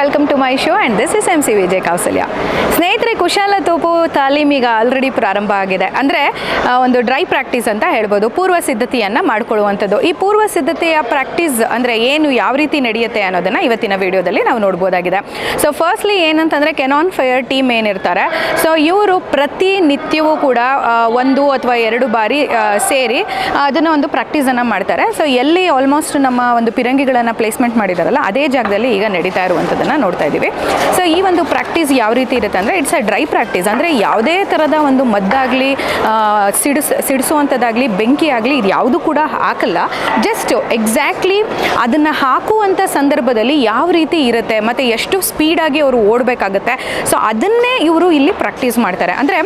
Welcome to my show and this is M C Vijay Kausalya ಸ್ನೇಹಿತರೆ, ಕುಶಾಲ ತೋಪು ತಾಲೀಮ್ ಈಗ ಆಲ್ರೆಡಿ ಪ್ರಾರಂಭ ಆಗಿದೆ. ಅಂದರೆ ಒಂದು ಡ್ರೈ ಪ್ರಾಕ್ಟೀಸ್ ಅಂತ ಹೇಳ್ಬೋದು. ಪೂರ್ವ ಸಿದ್ಧತೆಯನ್ನು ಮಾಡಿಕೊಳ್ಳುವಂಥದ್ದು. ಈ ಪೂರ್ವ ಸಿದ್ಧತೆಯ ಪ್ರಾಕ್ಟೀಸ್ ಅಂದರೆ ಏನು, ಯಾವ ರೀತಿ ನಡೆಯುತ್ತೆ ಅನ್ನೋದನ್ನು ಇವತ್ತಿನ ವಿಡಿಯೋದಲ್ಲಿ ನಾವು ನೋಡ್ಬೋದಾಗಿದೆ. ಸೊ ಫಸ್ಟ್ಲಿ ಏನಂತಂದರೆ ಕೆನಾನ್ ಫೈರ್ ಟೀಮ್ ಏನಿರ್ತಾರೆ. ಸೊ ಇವರು ಪ್ರತಿನಿತ್ಯವೂ ಕೂಡ ಒಂದು ಅಥವಾ ಎರಡು ಬಾರಿ ಸೇರಿ ಅದನ್ನು ಒಂದು ಪ್ರಾಕ್ಟೀಸನ್ನು ಮಾಡ್ತಾರೆ. ಸೊ ಎಲ್ಲಿ ಆಲ್ಮೋಸ್ಟ್ ನಮ್ಮ ಒಂದು ಪಿರಂಗಿಗಳನ್ನು ಪ್ಲೇಸ್ಮೆಂಟ್ ಮಾಡಿದಾರಲ್ಲ, ಅದೇ ಜಾಗದಲ್ಲಿ ಈಗ ನಡೀತಾ ಇರುವಂಥದ್ದನ್ನು ನೋಡ್ತಾ ಇದ್ದೀವಿ. ಸೊ ಈ ಒಂದು ಪ್ರಾಕ್ಟೀಸ್ ಯಾವ ರೀತಿ ಇರುತ್ತೆ ಅಂದರೆ ಇಟ್ಸ್ ಅ ಡ್ರೈ ಪ್ರಾಕ್ಟೀಸ್ ಅಂದರೆ ಯಾವುದೇ ಥರದ ಒಂದು ಮದ್ದಾಗಲಿ ಸಿಡಿಸ್ ಸಿಡಿಸುವಂಥದ್ದಾಗಲಿ ಬೆಂಕಿ ಆಗಲಿ ಇದು ಯಾವುದು ಕೂಡ ಹಾಕಲ್ಲ. ಜಸ್ಟ್ ಎಕ್ಸಾಕ್ಟ್ಲಿ ಅದನ್ನು ಹಾಕುವಂಥ ಸಂದರ್ಭದಲ್ಲಿ ಯಾವ ರೀತಿ ಇರುತ್ತೆ, ಮತ್ತು ಎಷ್ಟು ಸ್ಪೀಡಾಗಿ ಅವರು ಓಡಬೇಕಾಗುತ್ತೆ. ಸೊ ಅದನ್ನೇ ಇವರು ಇಲ್ಲಿ ಪ್ರಾಕ್ಟೀಸ್ ಮಾಡ್ತಾರೆ. ಅಂದರೆ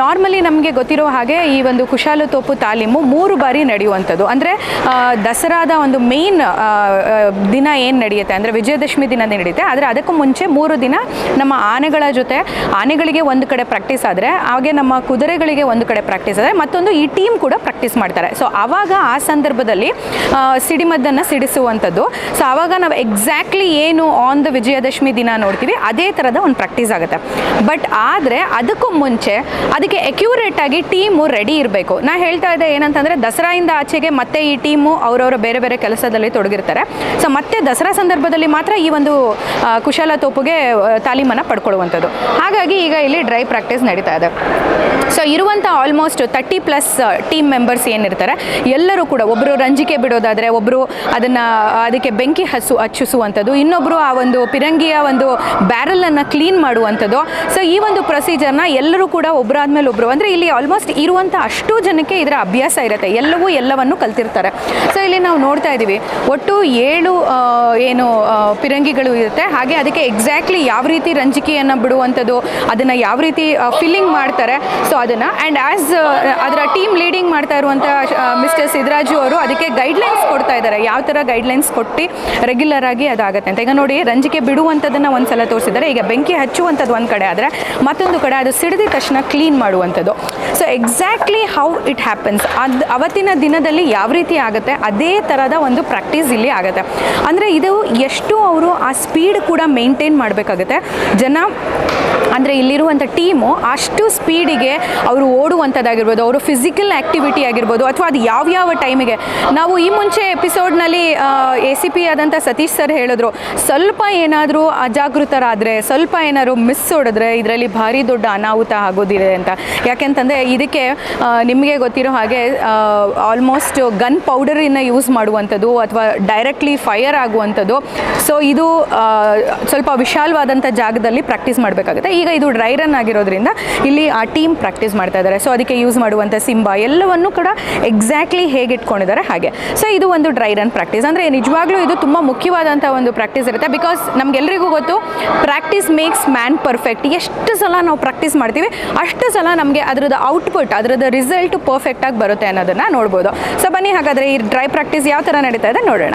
ನಾರ್ಮಲಿ ನಮಗೆ ಗೊತ್ತಿರೋ ಹಾಗೆ ಈ ಒಂದು ಕುಶಾಲು ತೋಪು ತಾಲೀಮು ಮೂರು ಬಾರಿ ನಡೆಯುವಂಥದ್ದು. ಅಂದರೆ ದಸರಾದ ಒಂದು ಮೇನ್ ದಿನ ಏನು ನಡೆಯುತ್ತೆ ಅಂದರೆ, ವಿಜಯದಶಮಿ ದಿನ ನಡೆಯುತ್ತೆ. ಆದರೆ ಅದಕ್ಕೂ ಮುಂಚೆ ಮೂರು ದಿನ ನಮ್ಮ ಆನೆಗಳ ಜೊತೆ ಆನೆಗಳಿಗೆ ಒಂದು ಕಡೆ ಪ್ರಾಕ್ಟೀಸ್ ಆದರೆ, ಹಾಗೆ ನಮ್ಮ ಕುದುರೆಗಳಿಗೆ ಒಂದು ಕಡೆ ಪ್ರಾಕ್ಟೀಸ್ ಆದರೆ, ಮತ್ತೊಂದು ಈ ಟೀಮ್ ಕೂಡ ಪ್ರಾಕ್ಟೀಸ್ ಮಾಡ್ತಾರೆ. ಸೊ ಆವಾಗ ಆ ಸಂದರ್ಭದಲ್ಲಿ ಸಿಡಿಮದ್ದನ್ನು ಸಿಡಿಸುವಂಥದ್ದು. ಸೊ ಆವಾಗ ನಾವು ಎಕ್ಸಾಕ್ಟ್ಲಿ ಏನು ಆನ್ ದ ವಿಜಯದಶಮಿ ದಿನ ನೋಡ್ತೀವಿ, ಅದೇ ಥರದ ಒಂದು ಪ್ರಾಕ್ಟೀಸ್ ಆಗುತ್ತೆ. ಬಟ್ ಆದರೆ ಅದಕ್ಕೂ ಮುಂಚೆ ಅದಕ್ಕೆ ಆಗಿ ಟೀಮು ರೆಡಿ ಇರಬೇಕು. ನಾ ಹೇಳ್ತಾ ಇದ್ದೆ ಏನಂತಂದರೆ, ದಸರಾಯಿಂದ ಆಚೆಗೆ ಮತ್ತೆ ಈ ಟೀಮು ಅವರವರ ಬೇರೆ ಬೇರೆ ಕೆಲಸದಲ್ಲಿ ತೊಡಗಿರ್ತಾರೆ. ಸೊ ಮತ್ತೆ ದಸರಾ ಸಂದರ್ಭದಲ್ಲಿ ಮಾತ್ರ ಈ ಒಂದು ಕುಶಲ ತೋಪುಗೆ ತಾಲೀಮನ್ನು ಪಡ್ಕೊಳ್ಳುವಂಥದ್ದು. ಹಾಗಾಗಿ ಈಗ ಇಲ್ಲಿ ಡ್ರೈ ಪ್ರಾಕ್ಟೀಸ್ ನಡೀತಾ ಇದೆ. ಸೊ ಇರುವಂಥ almost thirty plus team members ಏನಿರ್ತಾರೆ, ಎಲ್ಲರೂ ಕೂಡ ಒಬ್ಬರು ರಂಜಿಕೆ ಬಿಡೋದಾದರೆ ಒಬ್ಬರು ಅದನ್ನು ಅದಕ್ಕೆ ಬೆಂಕಿ ಹಸು, ಹಚ್ಚಿಸುವಂಥದ್ದು ಇನ್ನೊಬ್ಬರು ಆ ಒಂದು ಪಿರಂಗಿಯ ಒಂದು ಬ್ಯಾರಲನ್ನು ಕ್ಲೀನ್ ಮಾಡುವಂಥದ್ದು. ಸೊ ಈ ಒಂದು ಪ್ರೊಸೀಜರ್ನ ಎಲ್ಲರೂ ಕೂಡ ಒಬ್ಬರಾದ್ಮೇಲೆ ಒಬ್ಬರು ಅಂದರೆ ಇಲ್ಲಿ ಆಲ್ಮೋಸ್ಟ್ ಇರುವಂಥ ಅಷ್ಟು ಜನಕ್ಕೆ ಇದರ ಅಭ್ಯಾಸ ಇರುತ್ತೆ. ಎಲ್ಲವೂ ಎಲ್ಲವನ್ನು ಕಲ್ತಿರ್ತಾರೆ. ಸೊ ಇಲ್ಲಿ ನಾವು ನೋಡ್ತಾ ಇದ್ದೀವಿ ಒಟ್ಟು ಏಳು ಏನು ಪಿರಂಗಿಗಳು ಇರುತ್ತೆ. ಹಾಗೆ ಅದಕ್ಕೆ ಎಕ್ಸಾಕ್ಟ್ಲಿ ಯಾವ ರೀತಿ ರಂಜಿಕೆಯನ್ನು ಬಿಡುವಂಥದ್ದು, ಅದನ್ನು ಯಾವ ರೀತಿ ಫಿಲ್ಲಿಂಗ್ ಮಾಡ್ತಾರೆ. ಸೊ ಅದನ್ನು ಆ್ಯಂಡ್ ಆ್ಯಸ್ ಅದರ ಟೀಮ್ ಲೀಡಿಂಗ್ ಮಾಡ್ತಾ ಇರುವಂಥ ಮಿಸ್ಟರ್ ಸಿದ್ದರಾಜು ಅವರು ಅದಕ್ಕೆ ಗೈಡ್ಲೈನ್ಸ್ ಕೊಡ್ತಾ ಇದ್ದಾರೆ. ಯಾವ ಥರ ಗೈಡ್ಲೈನ್ಸ್ ಕೊಟ್ಟು ರೆಗ್ಯುಲರ್ ಆಗಿ ಅದಾಗುತ್ತೆ ಅಂತ. ಈಗ ನೋಡಿ, ರಂಜಿಕೆ ಬಿಡುವಂಥದ್ದನ್ನು ಒಂದು ಸಲ ತೋರಿಸಿದ್ದಾರೆ. ಈಗ ಬೆಂಕಿ ಹಚ್ಚುವಂಥದ್ದು ಒಂದು ಕಡೆ ಆದರೆ, ಮತ್ತೊಂದು ಕಡೆ ಅದು ಸಿಡಿದ ತಕ್ಷಣ ಕ್ಲೀನ್ ಮಾಡುವಂಥದ್ದು. So exactly how it happens ಅದು, ಅವತ್ತಿನ ದಿನದಲ್ಲಿ ಯಾವ ರೀತಿ ಆಗುತ್ತೆ, ಅದೇ ಥರದ ಒಂದು ಪ್ರಾಕ್ಟೀಸ್ ಇಲ್ಲಿ ಆಗುತ್ತೆ. ಅಂದರೆ ಇದು ಎಷ್ಟು ಅವರು ಆ ಸ್ಪೀಡ್ ಕೂಡ ಮೇಂಟೈನ್ ಮಾಡಬೇಕಾಗುತ್ತೆ. ಜನ ಅಂದರೆ ಇಲ್ಲಿರುವಂಥ ಟೀಮು ಅಷ್ಟು ಸ್ಪೀಡಿಗೆ ಅವರು ಓಡುವಂಥದ್ದಾಗಿರ್ಬೋದು ಅವರು ಫಿಸಿಕಲ್ ಆ್ಯಕ್ಟಿವಿಟಿ ಆಗಿರ್ಬೋದು ಅಥವಾ ಅದು ಯಾವ್ಯಾವ ಟೈಮಿಗೆ. ನಾವು ಈ ಮುಂಚೆ ಎಪಿಸೋಡ್ನಲ್ಲಿ ಎ ಸಿ ಪಿ ಆದಂಥ ಸತೀಶ್ ಸರ್ ಹೇಳಿದ್ರು, ಸ್ವಲ್ಪ ಏನಾದರೂ ಅಜಾಗೃತರಾದರೆ, ಸ್ವಲ್ಪ ಏನಾದರೂ ಮಿಸ್ ಹೊಡೆದ್ರೆ ಇದರಲ್ಲಿ ಭಾರಿ ದೊಡ್ಡ ಅನಾಹುತ ಆಗೋದಿದೆ ಅಂತ. ಯಾಕೆಂತಂದರೆ ಇದಕ್ಕೆ ನಿಮಗೆ ಗೊತ್ತಿರೋ ಹಾಗೆ ಆಲ್ಮೋಸ್ಟ್ ಗನ್ ಪೌಡರನ್ನು ಯೂಸ್ ಮಾಡುವಂಥದ್ದು ಅಥವಾ ಡೈರೆಕ್ಟ್ಲಿ ಫೈರ್ ಆಗುವಂಥದ್ದು. ಸೊ ಇದು ಸ್ವಲ್ಪ ವಿಶಾಲವಾದಂಥ ಜಾಗದಲ್ಲಿ ಪ್ರಾಕ್ಟೀಸ್ ಮಾಡಬೇಕಾಗುತ್ತೆ. ಈಗ ಇದು ಡ್ರೈ ರನ್ ಆಗಿರೋದ್ರಿಂದ ಇಲ್ಲಿ ಆ ಟೀಮ್ ಪ್ರಾಕ್ಟೀಸ್ ಮಾಡ್ತಾ ಇದ್ದಾರೆ. ಸೊ ಅದಕ್ಕೆ ಯೂಸ್ ಮಾಡುವಂಥ ಸಿಂಬ ಎಲ್ಲವನ್ನು ಕೂಡ ಎಕ್ಸಾಕ್ಟ್ಲಿ ಹೇಗೆ ಇಟ್ಕೊಂಡಿದ್ದಾರೆ ಹಾಗೆ. ಸೊ ಇದು ಒಂದು ಡ್ರೈ ರನ್ ಪ್ರಾಕ್ಟೀಸ್ ಅಂದರೆ ನಿಜವಾಗ್ಲೂ ಇದು ತುಂಬ ಮುಖ್ಯವಾದಂಥ ಒಂದು ಪ್ರಾಕ್ಟೀಸ್ ಇರುತ್ತೆ. ಬಿಕಾಸ್ ನಮಗೆಲ್ಲರಿಗೂ ಗೊತ್ತು ಪ್ರಾಕ್ಟೀಸ್ ಮೇಕ್ಸ್ ಮ್ಯಾನ್ ಪರ್ಫೆಕ್ಟ್ ಎಷ್ಟು ಸಲ ನಾವು ಪ್ರಾಕ್ಟೀಸ್ ಮಾಡ್ತೀವಿ, ಅಷ್ಟು ಸಲ ನಮಗೆ ಅದರದ್ದು ಔಟ್ಪುಟ್ ಅದರದ್ದು ರಿಸಲ್ಟ್ ಪರ್ಫೆಕ್ಟಾಗಿ ಬರುತ್ತೆ ಅನ್ನೋದನ್ನು ನೋಡ್ಬೋದು. ಸೊ ಬನ್ನಿ ಹಾಗಾದರೆ ಈ ಡ್ರೈ ಪ್ರಾಕ್ಟೀಸ್ ಯಾವ ಥರ ನಡೀತಾ ಇದೆ ನೋಡೋಣ.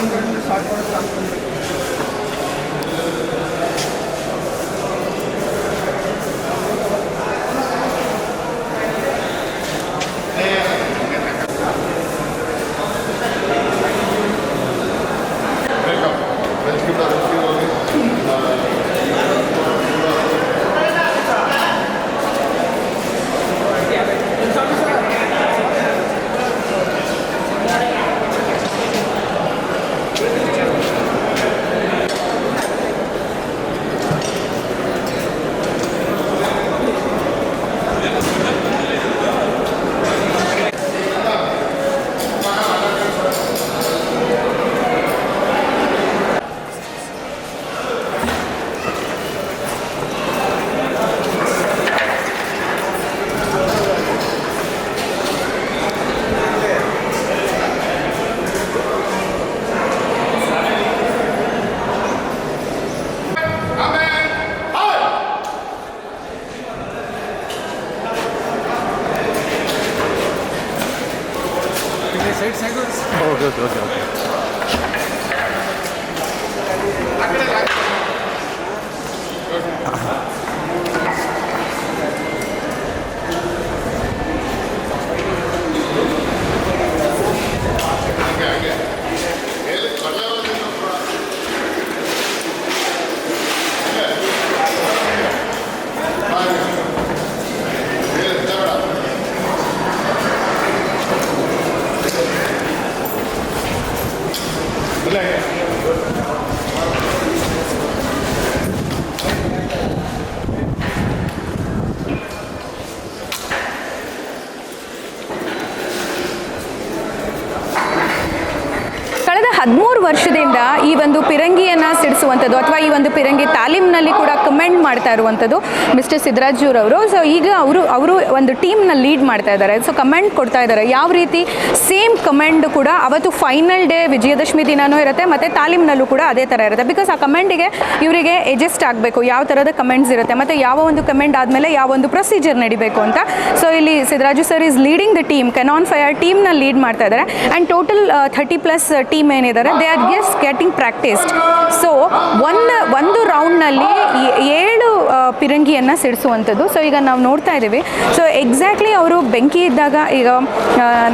ನಾನ್ ಸಾಕು ಹದಿಮೂರು ವರ್ಷದಿಂದ ಈ ಒಂದು ಪಿರಂಗಿಯನ್ನು ಸಿಡಿಸುವಂಥದ್ದು ಅಥವಾ ಈ ಒಂದು ಪಿರಂಗಿ ತಾಲೀಮ್ನಲ್ಲಿ ಕೂಡ ಕಮೆಂಟ್ ಮಾಡ್ತಾ ಇರುವಂಥದ್ದು ಮಿಸ್ಟರ್ ಸಿದ್ದರಾಜೂರವರು ಸೊ ಈಗ ಅವರು ಅವರು ಒಂದು ಟೀಮ್ನ ಲೀಡ್ ಮಾಡ್ತಾ ಇದ್ದಾರೆ. ಸೊ ಕಮೆಂಟ್ ಕೊಡ್ತಾ ಇದ್ದಾರೆ. ಯಾವ ರೀತಿ? ಸೇಮ್ ಕಮೆಂಡ್ ಕೂಡ ಅವತ್ತು ಫೈನಲ್ ಡೇ ವಿಜಯದಶಮಿ ದಿನವೂ ಇರುತ್ತೆ, ಮತ್ತು ತಾಲೀಮ್ನಲ್ಲೂ ಕೂಡ ಅದೇ ಥರ ಇರುತ್ತೆ. ಬಿಕಾಸ್ ಆ ಕಮೆಂಟಿಗೆ ಇವರಿಗೆ ಎಜೆಸ್ಟ್ ಆಗಬೇಕು, ಯಾವ ಥರದ ಕಮೆಂಟ್ಸ್ ಇರುತ್ತೆ, ಮತ್ತು ಯಾವ ಒಂದು ಕಮೆಂಟ್ ಆದಮೇಲೆ ಯಾವ ಒಂದು ಪ್ರೊಸೀಜರ್ ನಡಿಬೇಕು ಅಂತ. ಸೊ ಇಲ್ಲಿ Siddaraju sir is leading the team cannon fire ಟೀಮ್ನ lead ಮಾಡ್ತಾ ಇದ್ದಾರೆ. And total thirty plus team ಏನಿದ್ದಾರೆ they are guess getting practised so ಒಂದು ಒಂದು ರೌಂಡ್ನಲ್ಲಿ ಏಳು ಪಿರಂಗಿಯನ್ನು ಸಿಡಿಸುವಂಥದ್ದು. ಸೊ ಈಗ ನಾವು ನೋಡ್ತಾ ಇದ್ದೀವಿ. ಸೊ ಎಕ್ಸಾಕ್ಟ್ಲಿ ಅವರು ಬೆಂಕಿ ಇದ್ದಾಗ ಈಗ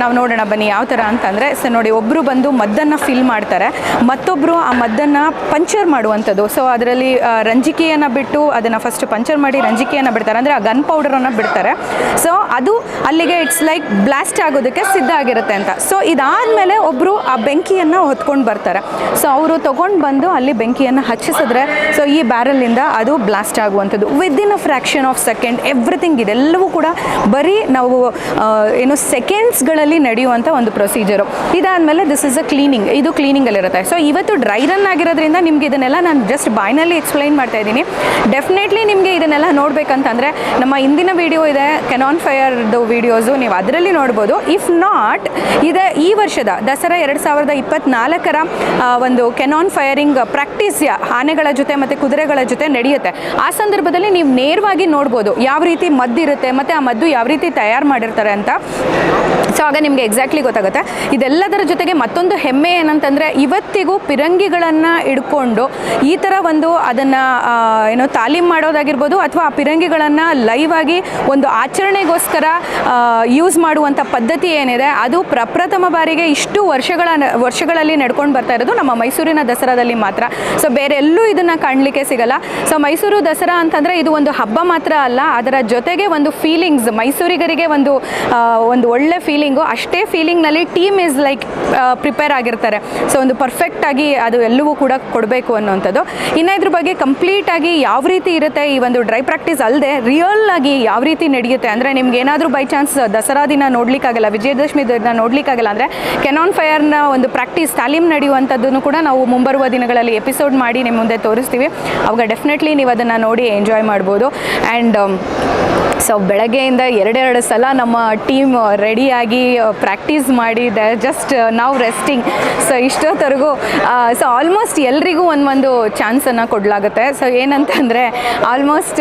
ನಾವು ನೋಡೋಣ ಬನ್ನಿ ಯಾವ ಥರ ಅಂತಂದರೆ ಸೊ ನೋಡಿ ಒಬ್ಬರು ಬಂದು ಮದ್ದನ್ನು ಫಿಲ್ ಮಾಡ್ತಾರೆ. ಮತ್ತೊಬ್ಬರು ಆ ಮದ್ದನ್ನು ಪಂಚರ್ ಮಾಡುವಂಥದ್ದು. ಸೊ ಅದರಲ್ಲಿ ರಂಜಿಕೆಯನ್ನು ಬಿಟ್ಟು ಅದನ್ನು ಫಸ್ಟ್ ಪಂಚರ್ ಮಾಡಿ ರಂಜಿಕೆಯನ್ನು ಬಿಡ್ತಾರೆ. ಅಂದರೆ ಆ ಗನ್ ಪೌಡರನ್ನು ಬಿಡ್ತಾರೆ. ಸೊ ಅದು ಅಲ್ಲಿಗೆ ಇಟ್ಸ್ ಲೈಕ್ ಬ್ಲಾಸ್ಟ್ ಆಗೋದಕ್ಕೆ ಸಿದ್ಧ ಆಗಿರುತ್ತೆ ಅಂತ. ಸೊ ಇದಾದಮೇಲೆ ಒಬ್ಬರು ಆ ಬೆಂಕಿಯನ್ನು ಹೊತ್ಕೊಂಡು ಬರ್ತಾರೆ. ಸೊ ಅವರು ತೊಗೊಂಡು ಬಂದು ಅಲ್ಲಿ ಬೆಂಕಿಯನ್ನು ಹಚ್ಚಿಸಿದ್ರೆ ಸೊ ಈ ಬ್ಯಾರಲಿಂದ ಅದು ಬ್ಲಾಸ್ಟ್ ಆಗುವಂಥದ್ದು. Within a fraction of second everything ಇದೆಲ್ಲವೂ ಕೂಡ ಬರೀ ನಾವು ಏನು ಸೆಕೆಂಡ್ಸ್ಗಳಲ್ಲಿ ನಡೆಯುವಂಥ ಒಂದು ಪ್ರೊಸೀಜರು ಇದಾದಮೇಲೆ ದಿಸ್ ಇಸ್ ಅ ಕ್ಲೀನಿಂಗ್ ಇದು ಕ್ಲೀನಿಂಗಲ್ಲಿರುತ್ತೆ ಸೊ ಇವತ್ತು ಡ್ರೈ ರನ್ ಆಗಿರೋದ್ರಿಂದ ನಿಮ್ಗೆ ಇದನ್ನೆಲ್ಲ ನಾನು ಜಸ್ಟ್ ಬಾಯ್ನಲ್ಲಿ ಎಕ್ಸ್ಪ್ಲೈನ್ ಮಾಡ್ತಾ ಇದ್ದೀನಿ. ಡೆಫಿನೆಟ್ಲಿ ನಿಮಗೆ ಇದನ್ನೆಲ್ಲ ನೋಡಬೇಕಂತಂದರೆ, ನಮ್ಮ ಇಂದಿನ ವಿಡಿಯೋ ಇದೆ ಕೆನಾನ್ ಫೈರ್ದು ವಿಡಿಯೋಸು ನೀವು ಅದರಲ್ಲಿ ನೋಡ್ಬೋದು. ಇಫ್ ನಾಟ್ ಇದೆ ಈ ವರ್ಷದ, ದಸರಾ ಎರಡು ಸಾವಿರದ ಇಪ್ಪತ್ನಾಲ್ಕರ ಆ, ಒಂದು ಕೆನಾನ್ ಫೈರಿಂಗ್ ಪ್ರಾಕ್ಟೀಸ್ ಆನೆಗಳ ಜೊತೆ ಮತ್ತು ಕುದುರೆಗಳ ಜೊತೆ ನಡೆಯುತ್ತೆ. ಆ ಸಂದರ್ಭದಲ್ಲಿ ನೀವು ನೇರವಾಗಿ ನೋಡ್ಬೋದು ಯಾವ ರೀತಿ ಮದ್ದಿರುತ್ತೆ ಮತ್ತು ಆ ಮದ್ದು ಯಾವ ರೀತಿ ತಯಾರು ಮಾಡಿರ್ತಾರೆ ಅಂತ. ಸೊ ಆಗ ನಿಮಗೆ ಎಕ್ಸಾಕ್ಟ್ಲಿ ಗೊತ್ತಾಗುತ್ತೆ. ಇದೆಲ್ಲದರ ಜೊತೆಗೆ ಮತ್ತೊಂದು ಹೆಮ್ಮೆ ಏನಂತಂದರೆ ಇವತ್ತಿಗೂ ಪಿರಂಗಿಗಳನ್ನು ಇಡ್ಕೊಂಡು ಈ ಥರ ಒಂದು ಅದನ್ನು ಏನೋ ತಾಲೀಮ್ ಮಾಡೋದಾಗಿರ್ಬೋದು ಅಥವಾ ಆ ಪಿರಂಗಿಗಳನ್ನು ಲೈವ್ ಆಗಿ ಒಂದು ಆಚರಣೆಗೋಸ್ಕರ ಯೂಸ್ ಮಾಡುವಂಥ ಪದ್ಧತಿ ಏನಿದೆ ಅದು ಪ್ರಪ್ರಥಮ ಬಾರಿಗೆ ಇಷ್ಟು ವರ್ಷಗಳ ವರ್ಷಗಳಲ್ಲಿ ನಡ್ಕೊಂಡು ಬರ್ತಾ ಇರೋದು ನಮ್ಮ ಮೈಸೂರಿನ ದಸರಾದಲ್ಲಿ ಮಾತ್ರ. ಸೊ ಬೇರೆ ಎಲ್ಲೂ ಇದನ್ನು ಕಾಣಲಿಕ್ಕೆ ಸಿಗಲ್ಲ. ಸೊ ಮೈಸೂರು ದಸರಾ ಅಂತಂದರೆ ಇದು ಒಂದು ಹಬ್ಬ ಮಾತ್ರ ಅಲ್ಲ, ಅದರ ಜೊತೆಗೆ ಒಂದು ಫೀಲಿಂಗ್ಸ್ ಮೈಸೂರಿಗರಿಗೆ ಒಂದು ಒಂದು ಒಳ್ಳೆ ಫೀಲಿಂಗು ಅಷ್ಟೇ ಫೀಲಿಂಗ್ನಲ್ಲಿ ಟೀಮ್ ಇಸ್ ಲೈಕ್ ಪ್ರಿಪೇರ್ ಆಗಿರ್ತಾರೆ. ಸೊ ಒಂದು ಪರ್ಫೆಕ್ಟ್ ಆಗಿ ಅದು ಎಲ್ಲವೂ ಕೂಡ ಕೊಡಬೇಕು ಅನ್ನೋವಂಥದ್ದು. ಇನ್ನು ಇದ್ರ ಬಗ್ಗೆ ಕಂಪ್ಲೀಟ್ ಆಗಿ ಯಾವ ರೀತಿ ಇರುತ್ತೆ ಈ ಒಂದು ಡ್ರೈ ಪ್ರಾಕ್ಟೀಸ್ ಅಲ್ಲದೆ ರಿಯಲ್ ಆಗಿ ಯಾವ ರೀತಿ ನಡೆಯುತ್ತೆ ಅಂದರೆ ನಿಮ್ಗೆ ಏನಾದರೂ ಬೈ ಚಾನ್ಸ್ ದಸರಾ ದಿನ ನೋಡ್ಲಿಕ್ಕಾಗಲ್ಲ, ವಿಜಯದಶಮಿ ದಿನ ನೋಡಲಿಕ್ಕಾಗಲ್ಲ ಅಂದರೆ ಕೆನಾನ್ ಫೈರ್ನ ಒಂದು ಪ್ರಾಕ್ಟೀಸ್ ತಾಲೀಮ್ ನಡೆಯುವಂಥದ್ದನ್ನು ಕೂಡ ನಾವು ಮುಂಬರುವ ದಿನಗಳಲ್ಲಿ ಎಪಿಸೋಡ್ ಮಾಡಿ ನಿಮ್ಮ ಮುಂದೆ ತೋರಿಸ್ತೀವಿ. ಅವಾಗ ಡೆಫಿನೆಟ್ಲಿ ನೀವು ಅದನ್ನು ನೋಡಿ ಎಂಜಾಯ್ ಮಾಡ್ಬೋದು. ಆ್ಯಂಡ್ ಸೊ ಬೆಳಗ್ಗೆಯಿಂದ ಎರಡೆರಡು ಸಲ ನಮ್ಮ ಟೀಮ್ ರೆಡಿಯಾಗಿ ಪ್ರಾಕ್ಟೀಸ್ ಮಾಡಿ ದ ಜಸ್ಟ್ ನಾವು ರೆಸ್ಟಿಂಗ್ ಸೊ ಇಷ್ಟೊತ್ತರೆಗೂ ಸೊ ಆಲ್ಮೋಸ್ಟ್ ಎಲ್ರಿಗೂ ಒಂದೊಂದು ಚಾನ್ಸನ್ನು ಕೊಡಲಾಗುತ್ತೆ. ಸೊ ಏನಂತಂದರೆ ಆಲ್ಮೋಸ್ಟ್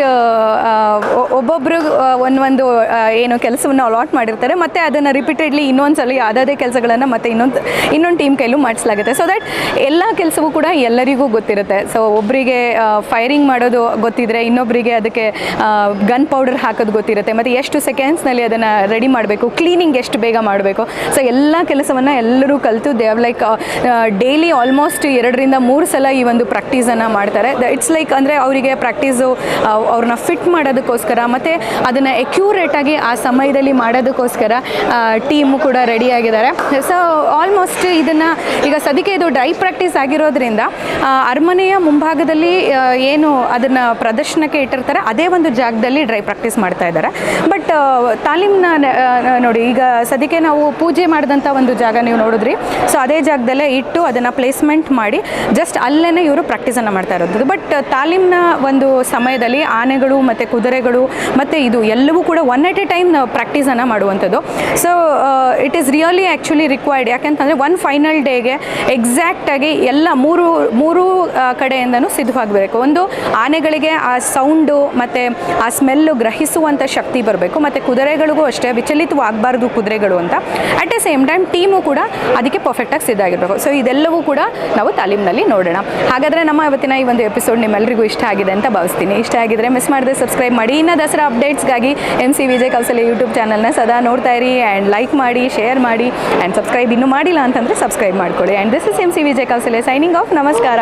ಒಬ್ಬೊಬ್ಬರು ಒಂದೊಂದು ಏನು ಕೆಲಸವನ್ನು ಅಲಾಟ್ ಮಾಡಿರ್ತಾರೆ. ಮತ್ತು ಅದನ್ನು ರಿಪೀಟೆಡ್ಲಿ ಇನ್ನೊಂದು ಸಲ ಯಾವುದೇ ಕೆಲಸಗಳನ್ನು ಮತ್ತು ಇನ್ನೊಂದು ಇನ್ನೊಂದು ಟೀಮ್ ಕೈಲೂ ಮಾಡಿಸಲಾಗುತ್ತೆ. ಸೊ ದಟ್ ಎಲ್ಲ ಕೆಲಸವೂ ಕೂಡ ಎಲ್ಲರಿಗೂ ಗೊತ್ತಿರುತ್ತೆ. ಸೊ ಒಬ್ಬರಿಗೆ ಫೈರಿಂಗ್ ಮಾಡೋದು ಗೊತ್ತಿದ್ರೆ ಇನ್ನೊಬ್ಬರಿಗೆ ಅದಕ್ಕೆ ಗನ್ ಪೌಡರ್ ಹಾಕೋದು ಗೊತ್ತಿರುತ್ತೆ. ಮತ್ತು ಎಷ್ಟು ಸೆಕೆಂಡ್ಸ್ನಲ್ಲಿ ಅದನ್ನು ರೆಡಿ ಮಾಡಬೇಕು ಕ್ಲೀನಿಂಗ್ ಎಷ್ಟು ಬೇಗ ಮಾಡಬೇಕು. ಸೊ ಎಲ್ಲ ಕೆಲಸವನ್ನು ಎಲ್ಲರೂ ಕಲಿತು they have like daily almost ಎರಡರಿಂದ ಮೂರು ಸಲ ಈ ಒಂದು ಪ್ರಾಕ್ಟೀಸನ್ನು ಮಾಡ್ತಾರೆ. ಇಟ್ಸ್ ಲೈಕ್ ಅಂದರೆ ಅವರಿಗೆ ಪ್ರಾಕ್ಟೀಸು ಅವ್ರನ್ನ ಫಿಟ್ ಮಾಡೋದಕ್ಕೋಸ್ಕರ, ಮತ್ತು ಅದನ್ನು ಎಕ್ಯೂರೇಟಾಗಿ ಆ ಸಮಯದಲ್ಲಿ ಮಾಡೋದಕ್ಕೋಸ್ಕರ ಟೀಮು ಕೂಡ ರೆಡಿ ಆಗಿದ್ದಾರೆ. ಸೊ ಆಲ್ಮೋಸ್ಟ್ ಇದನ್ನು ಈಗ ಸದ್ಯಕ್ಕೆ ಇದು ಡ್ರೈ ಪ್ರಾಕ್ಟೀಸ್ ಆಗಿರೋದ್ರಿಂದ ಅರಮನೆಯ ಮುಂಭಾಗದಲ್ಲಿ ಏನು ಅದನ್ನು ಪ್ರದರ್ಶನಕ್ಕೆ ಇಟ್ಟಿರ್ತಾರೆ, ಅದೇ ಒಂದು ಜಾಗದಲ್ಲಿ ಡ್ರೈ ಪ್ರಾಕ್ಟೀಸ್ ಮಾಡ್ತಾ ಇದ್ದಾರೆ. ಬಟ್ ತಾಲೀಮ್ನ ನೋಡಿ, ಈಗ ಸದ್ಯಕ್ಕೆ ನಾವು ಪೂಜೆ ಮಾಡಿದಂಥ ಒಂದು ಜಾಗ ನೀವು ನೋಡಿದ್ರಿ. ಸೊ ಅದೇ ಜಾಗದಲ್ಲೇ ಇಟ್ಟು ಅದನ್ನು ಪ್ಲೇಸ್ಮೆಂಟ್ ಮಾಡಿ ಜಸ್ಟ್ ಅಲ್ಲೇ ಇವರು ಪ್ರಾಕ್ಟೀಸನ್ನು ಮಾಡ್ತಾ ಇರೋದು. ಬಟ್ ತಾಲೀಮ್ನ ಒಂದು ಸಮಯದಲ್ಲಿ ಆನೆಗಳು ಮತ್ತು ಕುದುರೆಗಳು ಮತ್ತು ಇದು ಎಲ್ಲವೂ ಕೂಡ ಒನ್ ಎಟ್ ಎ ಟೈಮ್ ಪ್ರಾಕ್ಟೀಸನ್ನು ಮಾಡುವಂಥದ್ದು. So it is really actually required ಯಾಕೆಂತಂದರೆ ಒನ್ ಫೈನಲ್ ಡೇಗೆ ಎಕ್ಸಾಕ್ಟಾಗಿ ಎಲ್ಲ ಮೂರು ಮೂರು ಕಡೆಯಿಂದನೂ ಸಿದ್ಧವಾಗಬೇಕು. ಒಂದು ಆನೆಗಳಿಗೆ ಆ ಸೌಂಡು ಮತ್ತು ಆ ಸ್ಮೆಲ್ಲು ಗ್ರಹಿಸುವ ನಿಲ್ಲುವಂಥ ಶಕ್ತಿ ಬರಬೇಕು, ಮತ್ತು ಕುದುರೆಗಳಿಗೂ ಅಷ್ಟೇ ವಿಚಲಿತವಾಗಬಾರ್ದು ಕುದುರೆಗಳು ಅಂತ. At a same time team ಕೂಡ ಅದಕ್ಕೆ ಪರ್ಫೆಕ್ಟಾಗಿ ಸಿದ್ಧ ಆಗಿರಬೇಕು ಸೊ ಇದೆಲ್ಲವೂ ಕೂಡ ನಾವು ತಾಲೀಮ್ನಲ್ಲಿ ನೋಡೋಣ. ಹಾಗಾದರೆ ನಮ್ಮ ಇವತ್ತಿನ ಈ ಒಂದು ಎಪಿಸೋಡ್ ನಿಮ್ಮೆಲ್ಲರಿಗೂ ಇಷ್ಟ ಆಗಿದೆ ಅಂತ ಭಾವಿಸ್ತೀನಿ. ಇಷ್ಟ ಆಗಿದ್ರೆ ಮಿಸ್ ಮಾಡದೆ ಸಬ್ಸ್ಕ್ರೈಬ್ ಮಾಡಿ. ಇನ್ನು Dasara ಅಪ್ಡೇಟ್ಸ್ಗಾಗಿ M C Vijay Kausalya YouTube ಚಾನಲ್ನ ಸದಾ ನೋಡ್ತಾ ಇರಿ. ಆ್ಯಂಡ್ ಲೈಕ್ ಮಾಡಿ ಶೇರ್ ಮಾಡಿ. ಆ್ಯಂಡ್ ಸಬ್ಸ್ಕ್ರೈಬ್ ಇನ್ನೂ ಮಾಡಿಲ್ಲ ಅಂತಂದರೆ ಸಬ್ಸ್ಕ್ರೈಬ್ ಮಾಡ್ಕೊಳ್ಳಿ. And this is M C Vijay Kausalya signing off ನಮಸ್ಕಾರ.